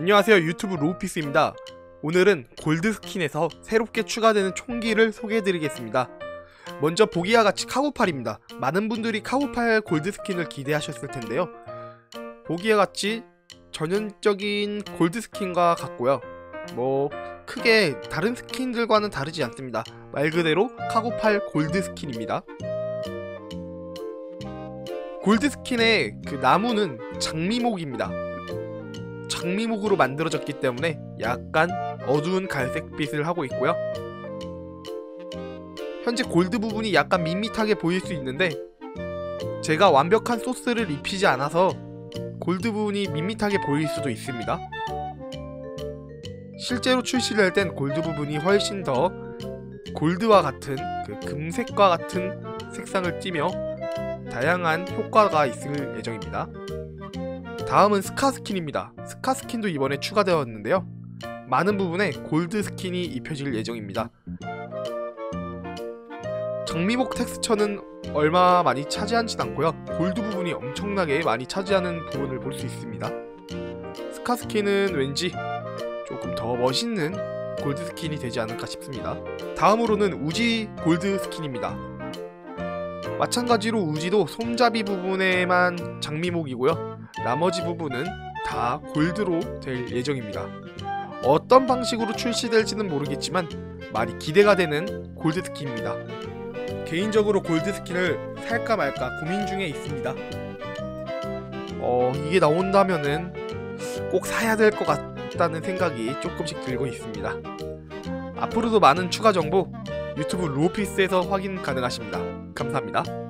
안녕하세요 유튜브 로우피스입니다. 오늘은 골드 스킨에서 새롭게 추가되는 총기를 소개해드리겠습니다. 먼저 보기와 같이 카고팔입니다. 많은 분들이 카고팔 골드 스킨을 기대하셨을 텐데요. 보기와 같이 전형적인 골드 스킨과 같고요. 뭐 크게 다른 스킨들과는 다르지 않습니다. 말 그대로 카고팔 골드 스킨입니다. 골드 스킨의 그 나무는 장미목입니다 장미목으로 만들어졌기 때문에 약간 어두운 갈색빛을 하고 있고요. 현재 골드 부분이 약간 밋밋하게 보일 수 있는데 제가 완벽한 소스를 입히지 않아서 골드 부분이 밋밋하게 보일 수도 있습니다. 실제로 출시를 할 땐 골드 부분이 훨씬 더 골드와 같은 그 금색과 같은 색상을 띠며 다양한 효과가 있을 예정입니다. 다음은 스카 스킨입니다. 스카 스킨도 이번에 추가되었는데요. 많은 부분에 골드 스킨이 입혀질 예정입니다. 정미목 텍스처는 얼마 많이 차지하진 않고요. 골드 부분이 엄청나게 많이 차지하는 부분을 볼 수 있습니다. 스카 스킨은 왠지 조금 더 멋있는 골드 스킨이 되지 않을까 싶습니다. 다음으로는 우지 골드 스킨입니다. 마찬가지로 우지도 손잡이 부분에만 장미목이고요. 나머지 부분은 다 골드로 될 예정입니다. 어떤 방식으로 출시될지는 모르겠지만 많이 기대가 되는 골드 스킨입니다. 개인적으로 골드 스킨을 살까 말까 고민 중에 있습니다. 어, 이게 나온다면은 꼭 사야 될 것 같다는 생각이 조금씩 들고 있습니다. 앞으로도 많은 추가 정보 유튜브 로피스에서 확인 가능하십니다. 감사합니다.